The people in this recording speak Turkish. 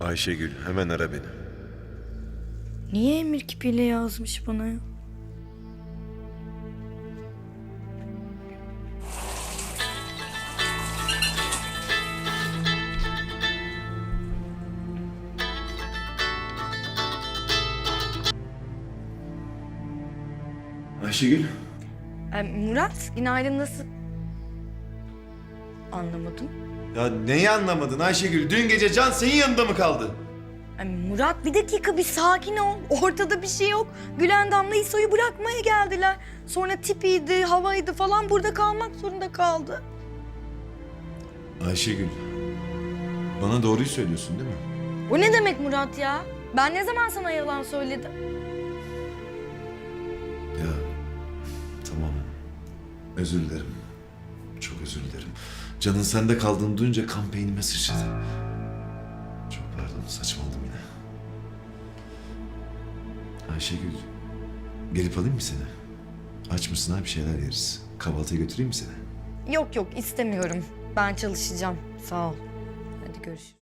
Ayşegül hemen ara beni. Niye emir kipiyle yazmış bana ya? Ayşegül. Ay, Murat, günaydın nasıl? Anlamadım. Ya neyi anlamadın Ayşegül? Dün gece Can senin yanında mı kaldı? Ay, Murat bir dakika bir sakin ol. Ortada bir şey yok. Gülen Damla İso'yu bırakmaya geldiler. Sonra tipiydi, havaydı falan burada kalmak zorunda kaldı. Ayşegül. Bana doğruyu söylüyorsun değil mi? O ne demek Murat ya? Ben ne zaman sana yalan söyledim? Ya tamam. Özür dilerim. Çok özür dilerim. Canın sende kaldığını duyunca kan beynime sıçradı. Çok pardon saçmaladım yine. Ayşegül. Gelip alayım mı seni? Aç mısın ha şeyler yeriz. Kahvaltıya götüreyim mi seni? Yok yok istemiyorum. Ben çalışacağım. Sağ ol. Hadi görüşürüz.